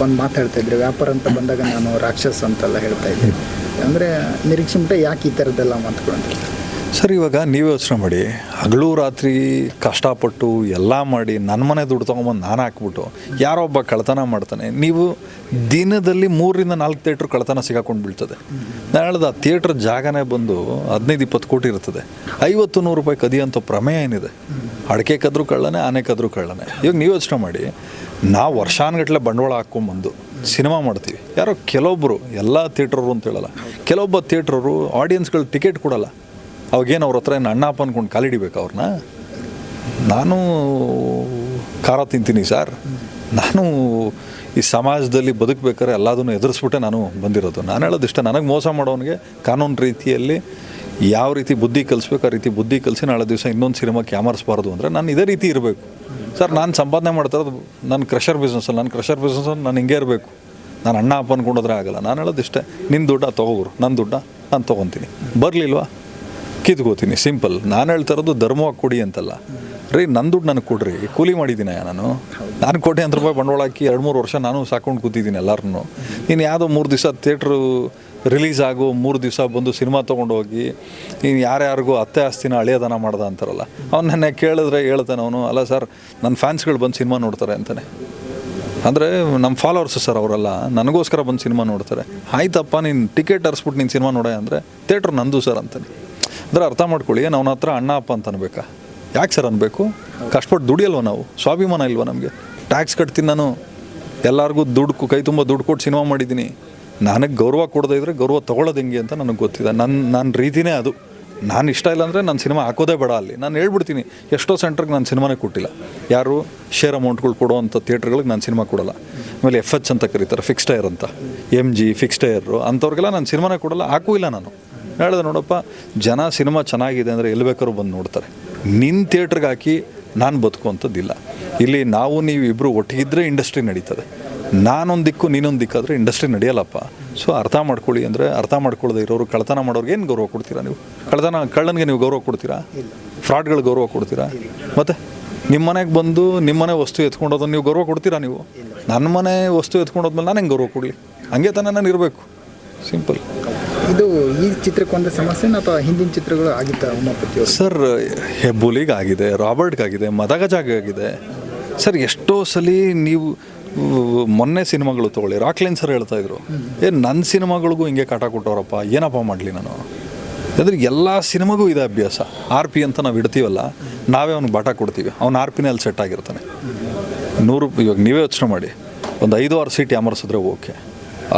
ಒಂದು ಮಾತಾಡ್ತಾ ವ್ಯಾಪಾರ ಅಂತ ಬಂದಾಗ ನಾನು ರಾಕ್ಷಸ ಅಂತೆಲ್ಲ ಹೇಳ್ತಾ ಇದ್ದೆ. ಅಂದರೆ ನಿರೀಕ್ಷೆ ಯಾಕೆ ಈ ಥರದ್ದೆಲ್ಲ ಮಾತುಗಳು ಅಂತ ಸರ್, ಇವಾಗ ನೀವು ಯೋಚನೆ ಮಾಡಿ ಹಗಲು ರಾತ್ರಿ ಕಷ್ಟಪಟ್ಟು ಎಲ್ಲ ಮಾಡಿ ನನ್ನ ಮನೆ ದುಡ್ಡು ತೊಗೊಂಬಂದು ನಾನು ಹಾಕ್ಬಿಟ್ಟು ಯಾರೋ ಒಬ್ಬ ಕಳ್ತನ ಮಾಡ್ತಾನೆ. ನೀವು ದಿನದಲ್ಲಿ ಮೂರರಿಂದ ನಾಲ್ಕು ಥಿಯೇಟ್ರ್ ಕಳ್ತನ ಸಿಗಾಕೊಂಡು ಬೀಳ್ತದೆ. ನಾನು ಹೇಳ್ದೆ, ಆ ಥಿಯೇಟ್ರ್ ಜಾಗನೇ ಬಂದು ಹದಿನೈದು, ಇಪ್ಪತ್ತು ಕೋಟಿ ಇರ್ತದೆ. ಐವತ್ತು, ನೂರು ರೂಪಾಯಿ ಕದಿಯಂಥ ಪ್ರಮೇಯ ಏನಿದೆ? ಅಡಕೆ ಕದ್ರು ಕಳ್ಳನೆ, ಆನೆ ಕದ್ರು ಕಳ್ಳನೆ. ಇವಾಗ ನೀವು ಯೋಚನೆ ಮಾಡಿ, ನಾವು ವರ್ಷಾನುಗಟ್ಲೆ ಬಂಡವಾಳ ಹಾಕ್ಕೊಂಬಂದು ಸಿನಿಮಾ ಮಾಡ್ತೀವಿ. ಯಾರೋ ಕೆಲವೊಬ್ಬರು ಎಲ್ಲ ಥಿಯೇಟ್ರವರು ಅಂತ ಹೇಳಲ್ಲ. ಕೆಲವೊಬ್ಬ ಥಿಯೇಟ್ರವರು ಆಡಿಯನ್ಸ್ಗಳು ಟಿಕೆಟ್ ಕೊಡಲ್ಲ. ಅವಾಗೇನು ಅವ್ರ ಹತ್ರ ಏನು ಅಣ್ಣ ಅಪ್ಪ ಅಂದ್ಕೊಂಡು ಕಾಲಿಡಿಬೇಕು ಅವ್ರನ್ನ ನಾನು ಖಾರ ತಿಂತೀನಿ ಸರ್. ನಾನು ಈ ಸಮಾಜದಲ್ಲಿ ಬದುಕಬೇಕಾದ್ರೆ ಎಲ್ಲದನ್ನು ಎದುರಿಸ್ಬಿಟ್ಟೆ ನಾನು ಬಂದಿರೋದು. ನಾನು ಹೇಳೋದಿಷ್ಟ, ನನಗೆ ಮೋಸ ಮಾಡೋನಿಗೆ ಕಾನೂನು ರೀತಿಯಲ್ಲಿ ಯಾವ ರೀತಿ ಬುದ್ಧಿ ಕಲಿಸ್ಬೇಕು, ಆ ರೀತಿ ಬುದ್ಧಿ ಕಲಿಸಿ ನಾಳೆ ದಿವಸ ಇನ್ನೊಂದು ಸಿನಿಮಾಕ್ಕೆ ಕ್ಯಾಮರ್ಸ್ಬಾರ್ದು ಅಂದರೆ ನಾನು ಇದೇ ರೀತಿ ಇರಬೇಕು. ಸರ್, ನಾನು ಸಂಪಾದನೆ ಮಾಡ್ತಾ ಇರೋದು ನನ್ನ ಕ್ರಷರ್ ಬಿಸ್ನೆಸ್ಸಲ್ಲಿ ನನ್ನ ಕ್ರಷರ್ ಬಿಸ್ನೆಸ್ಸಲ್ಲಿ ನಾನು ಹಿಂಗೆ ಇರಬೇಕು. ನಾನು ಅಣ್ಣ ಅಪ್ಪ ಅಂದ್ಕೊಂಡೋದ್ರೆ ಆಗಲ್ಲ. ನಾನು ಹೇಳೋದಿಷ್ಟೇ ನಿನ್ನ ದುಡ್ಡ ತೊಗೊಬ್ರು ನನ್ನ ದುಡ್ಡ ನಾನು ತೊಗೊತೀನಿ. ಬರಲಿಲ್ವಾ? ಕಿತ್ಕೋತೀನಿ, ಸಿಂಪಲ್. ನಾನು ಹೇಳ್ತಾ ಇರೋದು ಧರ್ಮವಾಗಿ ಕೊಡಿ ಅಂತಲ್ಲ. ರೀ ನನ್ನ ದುಡ್ಡು ನನಗೆ ಕೊಡ್ರಿ. ಕೂಲಿ ಮಾಡಿದ್ದೀನಿ ನಾನು? ನಾನು ಕೋಟಿ ಹತ್ತು ರೂಪಾಯಿ ಬಂಡವಾಳ ಹಾಕಿ ಎರಡು ಮೂರು ವರ್ಷ ನಾನು ಸಾಕೊಂಡು ಕೂತಿದ್ದೀನಿ ಎಲ್ಲರನ್ನೂ ನೀನು ಯಾವುದೋ ಮೂರು ದಿವಸ ಥಿಯೇಟ್ರು ರಿಲೀಸ್ ಆಗೋ ಮೂರು ದಿವಸ ಬಂದು ಸಿನಿಮಾ ತೊಗೊಂಡೋಗಿ ನೀನು ಯಾರ್ಯಾರಿಗೂ ಅತ್ತೆ ಆಸ್ತಿನ ಹಳೆಯದನ ಮಾಡ್ದ ಅಂತಾರಲ್ಲ. ಅವ್ನು ನನ್ನ ಕೇಳಿದ್ರೆ ಹೇಳ್ತಾನೆ ಅವನು, ಅಲ್ಲ ಸರ್ ನನ್ನ ಫ್ಯಾನ್ಸ್ಗಳು ಬಂದು ಸಿನಿಮಾ ನೋಡ್ತಾರೆ ಅಂತಾನೆ. ಅಂದರೆ ನಮ್ಮ ಫಾಲೋವರ್ಸ್ ಸರ್ ಅವರೆಲ್ಲ, ನನಗೋಸ್ಕರ ಬಂದು ಸಿನಿಮಾ ನೋಡ್ತಾರೆ. ಆಯ್ತಪ್ಪ, ನೀನು ಟಿಕೆಟ್ ತರಿಸ್ಬಿಟ್ಟು ನೀನು ಸಿನಿಮಾ ನೋಡೋ ಅಂದರೆ, ಥಿಯೇಟ್ರ್ ನಂದು ಸರ್ ಅಂತಾನೆ. ಅಂದರೆ ಅರ್ಥ ಮಾಡ್ಕೊಳ್ಳಿ, ಏನು ಅವನ ಹತ್ರ ಅಣ್ಣ, ಅಪ್ಪ ಅಂತ ಅನ್ಬೇಕಾ? ಯಾಕೆ ಸರ್ ಅನ್ಬೇಕು? ಕಷ್ಟಪಟ್ಟು ದುಡಿಯಲ್ವ ನಾವು? ಸ್ವಾಭಿಮಾನ ಇಲ್ವಾ ನಮಗೆ? ಟ್ಯಾಕ್ಸ್ ಕಟ್ತೀನಿ ನಾನು. ಎಲ್ಲರಿಗೂ ದುಡ್ಡು ಕೈ ತುಂಬ ದುಡ್ಡು ಕೊಟ್ಟು ಸಿನಿಮಾ ಮಾಡಿದ್ದೀನಿ. ನನಗೆ ಗೌರವ ಕೊಡದೇ ಇದ್ರೆ ಗೌರವ ತಗೊಳ್ಳೋದು ಹೆಂಗೆ ಅಂತ ನನಗೆ ಗೊತ್ತಿದೆ. ನನ್ನ ನನ್ನ ರೀತಿನೇ ಅದು. ನಾನು ಇಷ್ಟ ಇಲ್ಲ ಅಂದರೆ ನಾನು ಸಿನಿಮಾ ಹಾಕೋದೇ ಬೇಡ ಅಲ್ಲಿ. ನಾನು ಹೇಳ್ಬಿಡ್ತೀನಿ, ಎಷ್ಟೋ ಸೆಂಟ್ರಿಗೆ ನಾನು ಸಿನಿಮಾನೇ ಕೊಟ್ಟಿಲ್ಲ. ಯಾರು? ಶೇರ್ ಅಮೌಂಟ್ಗಳು ಕೊಡುವಂಥ ಥಿಯೇಟ್ರ್ಗಳಿಗೆ ನಾನು ಸಿನಿಮಾ ಕೊಡಲ್ಲ. ಆಮೇಲೆ ಎಫ್ ಎಚ್ ಅಂತ ಕರೀತಾರೆ ಫಿಕ್ಸ್ ಟೈರ್ ಅಂತ. ಎಂ ಜಿ ಫಿಕ್ಸ್ ಟೈರು ಅಂಥವ್ರಿಗೆಲ್ಲ ನಾನು ಸಿನಿಮಾನೇ ಕೊಡಲ್ಲ, ಹಾಕೂ ಇಲ್ಲ ನಾನು. ಹೇಳಿದೆ ನೋಡಪ್ಪ, ಜನ ಸಿನಿಮಾ ಚೆನ್ನಾಗಿದೆ ಅಂದರೆ ಎಲ್ಲಿ ಬೇಕಾದ್ರೂ ಬಂದು ನೋಡ್ತಾರೆ. ನಿನ್ನ ಥಿಯೇಟ್ರಿಗೆ ಹಾಕಿ ನಾನು ಬದುಕುವಂಥದ್ದಿಲ್ಲ. ಇಲ್ಲಿ ನಾವು ನೀವು ಇಬ್ಬರು ಒಟ್ಟಿಗಿದ್ರೆ ಇಂಡಸ್ಟ್ರಿ ನಡೀತದೆ. ನಾನೊಂದು ದಿಕ್ಕು, ನೀನೊಂದು ದಿಕ್ಕಾದರೆ ಇಂಡಸ್ಟ್ರಿ ನಡೆಯಲ್ಲಪ್ಪ. ಸೊ ಅರ್ಥ ಮಾಡ್ಕೊಳ್ಳಿ ಅಂದರೆ ಅರ್ಥ ಮಾಡ್ಕೊಳ್ಳದೆ ಇರೋರು ಕಳ್ತನ ಮಾಡೋರಿಗೆ ಏನು ಗೌರವ ಕೊಡ್ತೀರಾ ನೀವು? ಕಳ್ತನ ಕಳ್ಳನಿಗೆ ನೀವು ಗೌರವ ಕೊಡ್ತೀರಾ? ಫ್ರಾಡ್ಗಳು ಗೌರವ ಕೊಡ್ತೀರಾ? ಮತ್ತು ನಿಮ್ಮ ಮನೆಗೆ ಬಂದು ನಿಮ್ಮ ಮನೆ ವಸ್ತು ಎತ್ಕೊಂಡೋದನ್ನು ನೀವು ಗೌರವ ಕೊಡ್ತೀರಾ ನೀವು? ನನ್ನ ಮನೆ ವಸ್ತು ಎತ್ಕೊಂಡೋದ್ಮೇಲೆ ನಾನು ಹೆಂಗೆ ಗೌರವ ಕೊಡಲಿ? ಹಂಗೆ ತಾನೇ ನಾನು ಇರಬೇಕು. ಸಿಂಪಲ್. ಇದು ಈ ಚಿತ್ರಕ್ಕೊಂದು ಸಮಸ್ಯೆ ಅಥವಾ ಹಿಂದಿನ ಚಿತ್ರಗಳು ಆಗಿತ್ತ ಉಮಾಪತಿ ಸರ್ ಹೆಬ್ಬುಲಿಗೆ ಆಗಿದೆ ರಾಬರ್ಟ್ಗೆ ಆಗಿದೆ ಮದಗಜಾಗ ಆಗಿದೆ ಸರ್, ಎಷ್ಟೋ ಸಲ ನೀವು ಮೊನ್ನೆ ಸಿನಿಮಾಗಳು ತೊಗೊಳ್ಳಿ. ರಾಕ್ಲೈನ್ ಸರ್ ಹೇಳ್ತಾ ಇದ್ರು. ಏ ನನ್ನ ಸಿನಿಮಾಗಳಿಗೂ ಹಿಂಗೆ ಕಾಟ ಕೊಟ್ಟವ್ರಪ್ಪ, ಏನಪ್ಪ ಮಾಡಲಿ ನಾನು? ಅಂದರೆ ಎಲ್ಲ ಸಿನಿಮಾಗೂ ಇದೆ ಅಭ್ಯಾಸ. ಆರ್ ಪಿ ಅಂತ ನಾವು ಇಡ್ತೀವಲ್ಲ, ನಾವೇ ಅವ್ನಿಗೆ ಬಾಟ ಕೊಡ್ತೀವಿ. ಅವ್ನು ಆರ್ ಪಿನಲ್ಲಿ ಸೆಟ್ ಆಗಿರ್ತಾನೆ. ನೂರು, ಇವಾಗ ನೀವೇ ಯೋಚನೆ ಮಾಡಿ. ಒಂದು ಐದು ಆರು ಸೀಟ್ ಅಮರ್ಸಿದ್ರೆ ಓಕೆ.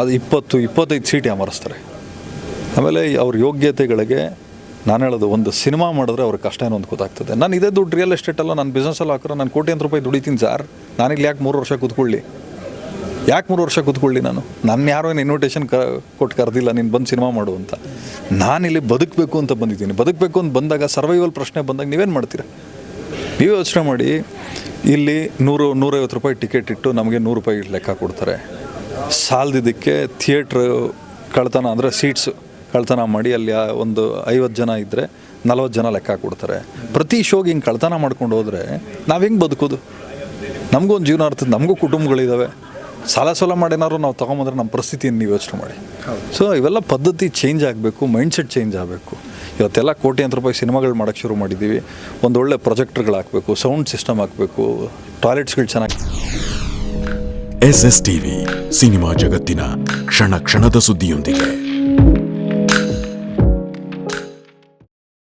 ಅದು ಇಪ್ಪತ್ತು, ಇಪ್ಪತ್ತೈದು ಸೀಟ್ ಯಾಮರಿಸ್ತಾರೆ. ಆಮೇಲೆ ಅವ್ರ ಯೋಗ್ಯತೆಗಳಿಗೆ ನಾನು ಹೇಳೋದು ಒಂದು ಸಿನಿಮಾ ಮಾಡಿದ್ರೆ ಅವ್ರ ಕಷ್ಟ ಏನೋ ಒಂದು ಗೊತ್ತಾಗ್ತದೆ. ನಾನು ಇದೇ ದುಡ್ಡು ರಿಯಲ್ ಎಸ್ಟೇಟಲ್ಲ ನಾನು ಬಿಸ್ನೆಸ್ಸಲ್ಲಿ ಹಾಕಿದ್ರೆ ನಾನು ಕೋಟ್ಯಂತ ರೂಪಾಯಿ ದುಡಿತೀನಿ ಸರ್ ನಾನಿಲ್ಲಿ ಯಾಕೆ ಮೂರು ವರ್ಷ ಕೂತ್ಕೊಳ್ಳಿ? ಯಾಕೆ ಮೂರು ವರ್ಷ ಕೂತ್ಕೊಳ್ಳಿ ನಾನು? ನನ್ನ ಯಾರೋ ಏನು ಇನ್ವಿಟೇಷನ್ ಕ ಕೊಟ್ಟು ಕರೆದಿಲ್ಲ, ನೀನು ಬಂದು ಸಿನಿಮಾ ಮಾಡು ಅಂತ. ನಾನಿಲ್ಲಿ ಬದುಕಬೇಕು ಅಂತ ಬಂದಿದ್ದೀನಿ. ಬದುಕಬೇಕು ಅಂತ ಬಂದಾಗ ಸರ್ವೈವಲ್ ಪ್ರಶ್ನೆ ಬಂದಾಗ ನೀವೇನು ಮಾಡ್ತೀರಾ? ನೀವು ಯೋಚನೆ ಮಾಡಿ, ಇಲ್ಲಿ ನೂರು, ನೂರೈವತ್ತು ರೂಪಾಯಿ ಟಿಕೆಟ್ ಇಟ್ಟು ನಮಗೆ ನೂರು ರೂಪಾಯಿ ಲೆಕ್ಕ ಕೊಡ್ತಾರೆ. ಸಾಲದಿದ್ದಕ್ಕೆ ಥಿಯೇಟ್ರ್ ಕಳ್ತನ ಅಂದರೆ ಸೀಟ್ಸು ಕಳ್ತನ ಮಾಡಿ ಅಲ್ಲಿ ಆ ಒಂದು ಐವತ್ತು ಜನ ಇದ್ದರೆ ನಲ್ವತ್ತು ಜನ ಲೆಕ್ಕ ಕೊಡ್ತಾರೆ ಪ್ರತಿ ಶೋಗೆ ಹಿಂಗೆ ಕಳ್ತನ ಮಾಡ್ಕೊಂಡು ಹೋದರೆ ನಾವು ಹೆಂಗೆ ಬದುಕೋದು? ನಮಗೂ ಒಂದು ಜೀವನ ಇರ್ತದೆ ನಮಗೂ ಕುಟುಂಬಗಳಿದ್ದಾವೆ ಸಾಲ ಸಾಲ ಮಾಡೇನಾದ್ರು ನಾವು ತೊಗೊಂಬಂದ್ರೆ ನಮ್ಮ ಪರಿಸ್ಥಿತಿಯನ್ನು ನೀವು ಯೋಚನೆ ಮಾಡಿ. ಸೊ ಇವೆಲ್ಲ ಪದ್ಧತಿ ಚೇಂಜ್ ಆಗಬೇಕು ಮೈಂಡ್ಸೆಟ್ ಚೇಂಜ್ ಆಗಬೇಕು. ಇವತ್ತೆಲ್ಲ ಕೋಟ್ಯಾಂತರ ರೂಪಾಯಿ ಸಿನಿಮಾಗಳು ಮಾಡೋಕ್ಕೆ ಶುರು ಮಾಡಿದ್ದೀವಿ ಒಂದೊಳ್ಳೆ ಪ್ರೊಜೆಕ್ಟರ್ಗಳು ಹಾಕಬೇಕು ಸೌಂಡ್ ಸಿಸ್ಟಮ್ ಹಾಕಬೇಕು ಟಾಯ್ಲೆಟ್ಸ್ಗಳು ಚೆನ್ನಾಗಿ ಎಸ್ ಎಸ್ ಟಿವಿ ಸಿನಿಮಾ ಜಗತ್ತಿನ ಕ್ಷಣ ಕ್ಷಣದ ಸುದ್ದಿಯೊಂದಿಗೆ.